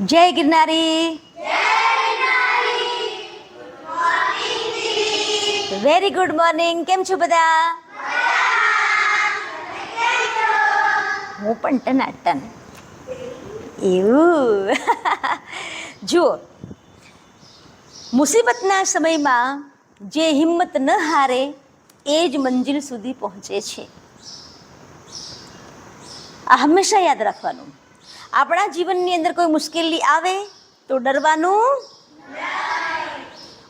જય ગિરનારી. Very good morning કેમ છો બધા? હું પણ ટનાટન. એવું. જુઓ, મુસીબતના સમયમાં જે હિંમત ન હારે એ જ મંજિલ સુધી પહોંચે છે. આ હંમેશા યાદ રાખવાનું. આપણા જીવનની અંદર કોઈ મુશ્કેલી આવે તો ડરવાનું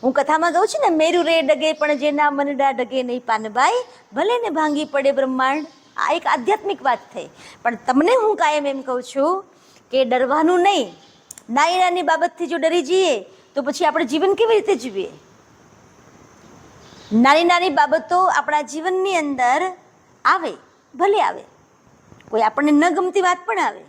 હું કથામાં કહું છું ને, મેરુ રે ડગે પણ જેના મનડા ડગે નહીં પાનબાઈ ભલે ને ભાંગી પડે બ્રહ્માંડ. આ એક આધ્યાત્મિક વાત થઈ. પણ તમને હું કાયમ એમ કહું છું કે ડરવાનું નહીં. નાની નાની બાબતથી જો ડરી જઈએ, તો પછી આપણે જીવન કેવી રીતે જીવીએ? નાની નાની બાબતો આપણા જીવનની અંદર આવે, ભલે આવે. કોઈ આપણને ન ગમતી વાત પણ આવે.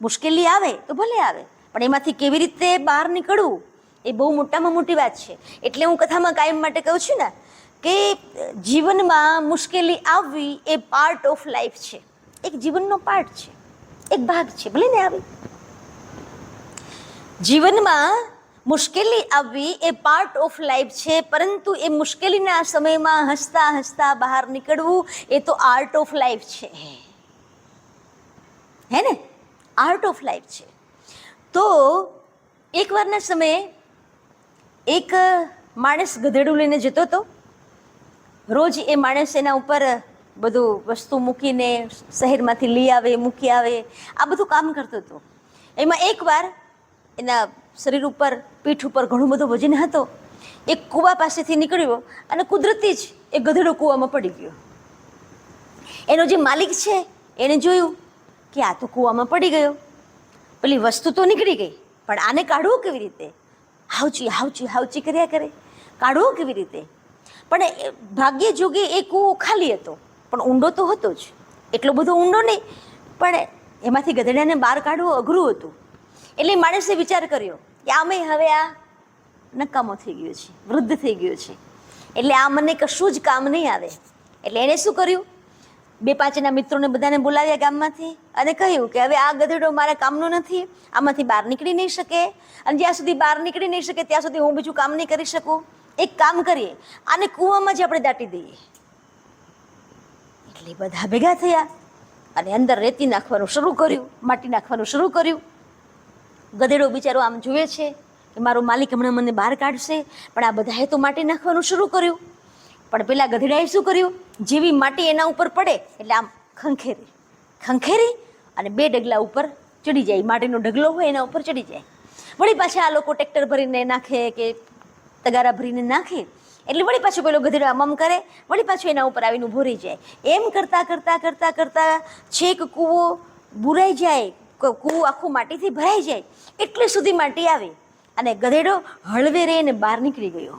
મુશ્કેલી આવે તો ભલે આવે. પણ એમાંથી કેવી રીતે બહાર નીકળવું એ બહુ મોટામાં મોટી વાત છે. એટલે હું કથામાં કાયમ માટે કહું છું ને કે જીવનમાં મુશ્કેલી આવવી એ પાર્ટ ઓફ લાઈફ છે. એક જીવનનો પાર્ટ છે. એક ભાગ છે. ભલે ને આવી. જીવનમાં મુશ્કેલી આવવી એ પાર્ટ ઓફ લાઈફ છે, પરંતુ એ મુશ્કેલીના સમયમાં હસતા હસતા બહાર નીકળવું એ તો આર્ટ ઓફ લાઈફ છે. હે ને? આર્ટ ઓફ લાઈફ છે. તો એકવારના સમયે એક માણસ ગધેડું લઈને જતો હતો. રોજ એ માણસ એના ઉપર બધું વસ્તુ મૂકીને શહેરમાંથી લઈ આવે, મૂકી આવે, આ બધું કામ કરતો હતો. એમાં એકવાર એના શરીર ઉપર, પીઠ ઉપર ઘણું બધું વજન હતો. એ કૂવા પાસેથી નીકળ્યો અને કુદરતી જ એ ગધેડો કૂવામાં પડી ગયો. એનો જે માલિક છે એણે જોયું કે આ તો કૂવામાં પડી ગયો. પેલી વસ્તુ તો નીકળી ગઈ, પણ આને કાઢવું કેવી રીતે? હાવચી હાવચી હાવચી કર્યા કરે. કાઢવું કેવી રીતે? પણ ભાગ્ય જોગે એ કૂવો ખાલી હતો, પણ ઊંડો તો હતો જ. એટલો બધો ઊંડો નહીં, પણ એમાંથી ગધેડાને બહાર કાઢવું અઘરું હતું. એટલે માણસે વિચાર કર્યો કે આમે હવે આ નકામો થઈ ગયો છે, વૃદ્ધ થઈ ગયો છે. એટલે આ મને કશું જ કામ નહીં આવે. એટલે એણે શું કર્યું? બે પાંચના મિત્રોને બધાને બોલાવ્યા ગામમાંથી અને કહ્યું કે હવે આ ગધેડો મારા કામનો નથી, આમાંથી બહાર નીકળી નહીં શકે. અને જ્યાં સુધી બહાર નીકળી નહીં શકે, ત્યાં સુધી હું બીજું કામ નહીં કરી શકું. એક કામ કરીએ, આને કૂવામાં જ આપણે દાટી દઈએ. એટલે બધા ભેગા થયા અને અંદર રેતી નાખવાનું શરૂ કર્યું, માટી નાખવાનું શરૂ કર્યું. ગધેડો બિચારો આમ જુએ છે કે મારો માલિક હમણાં મને બહાર કાઢશે, પણ આ બધાએ તો માટી નાખવાનું શરૂ કર્યું. પણ પેલા ગધેડાએ શું કર્યું? જેવી માટી એના ઉપર પડે, એટલે આમ ખંખેરી. ખંખેરી અને બે ડગલા ઉપર ચડી જાય. માટીનો ઢગલો હોય એના ઉપર ચડી જાય. વળી પાછા આ લોકો ટ્રેક્ટર ભરીને નાખે કે તગારા ભરીને નાખે, એટલે વળી પાછું પેલો ગધેડો આમ કરે, વળી પાછું એના ઉપર આવીને ઊભો જાય. એમ કરતાં કરતાં કરતાં કરતાં છેક કૂવો બુરાઈ જાય કૂવો આખું માટીથી ભરાઈ જાય. એટલે સુધી માટી આવે. અને ગધેડો હળવે રહીને બહાર નીકળી ગયો.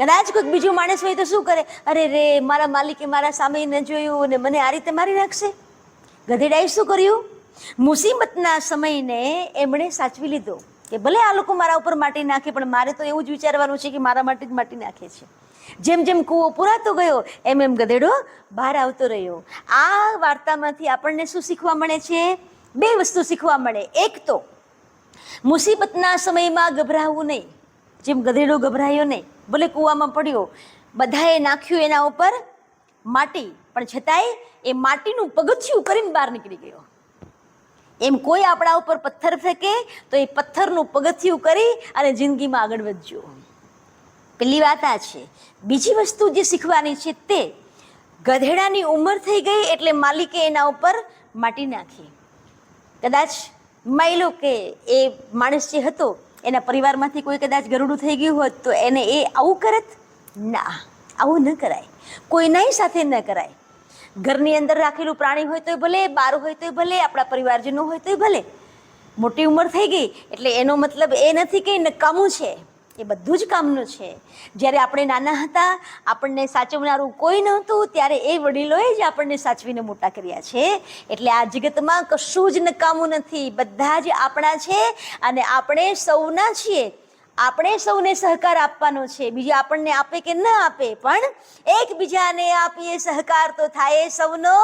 કદાચ કોઈક બીજું માણસ હોય તો શું કરે? અરે રે, મારા માલિકે મારા સામે ન જોયું અને મને આ રીતે મારી નાખશે. ગધેડાએ શું કર્યું? મુસીબતના સમયને એમણે સાચવી લીધો કે ભલે આ લોકો મારા ઉપર માટી નાખે, પણ મારે તો એવું જ વિચારવાનું છે કે મારા માટે જ માટી નાખે છે. જેમ જેમ કૂવો પુરાતો ગયો, એમ એમ ગધેડો બહાર આવતો રહ્યો. આ વાર્તામાંથી આપણને શું શીખવા મળે છે? બે વસ્તુ શીખવા મળે. એક તો, મુસીબતના સમયમાં ગભરાવું નહીં. જેમ ગધેડો ગભરાયો નહીં ભલે કૂવામાં પડ્યો, બધાએ નાખ્યું એના ઉપર માટી. પણ છતાંય એ માટીનું પગથિયું કરીને બહાર નીકળી ગયો. એમ કોઈ આપણા ઉપર પથ્થર ફેંકે, તો એ પથ્થરનું પગથિયું કરી અને જિંદગીમાં આગળ વધજો. પેલી વાત આ છે. બીજી વસ્તુ જે શીખવાની છે તે, ગધેડાની ઉંમર થઈ ગઈ એટલે માલિકે એના ઉપર માટી નાખી. કદાચ માયલો કે એ માણસ જે હતો એના પરિવારમાંથી કોઈ કદાચ ગરુડું થઈ ગયું હોત તો એને એ આવું કરત? ના, આવું ન કરાય. કોઈનાય સાથે ન કરાય. ઘરની અંદર રાખેલું પ્રાણી હોય તોય ભલે, બાર હોય તોય ભલે, આપણા પરિવારજનો હોય તોય ભલે. મોટી ઉંમર થઈ ગઈ, એટલે એનો મતલબ એ નથી કે નકામું છે. એ બધું જ કામનું છે. જ્યારે આપણે નાના હતા, આપણને સાચવનારું કોઈ નહોતું, ત્યારે એ વડીલોએ જ આપણને સાચવીને મોટા કર્યા છે. એટલે આ જગતમાં કશું જ નકામું નથી. બધા જ આપણા છે અને આપણે સૌના છીએ. આપણે સૌને સહકાર આપવાનો છે. બીજા આપણને આપે કે ન આપે, પણ એકબીજાને આપીએ સહકાર તો થાય સૌનો.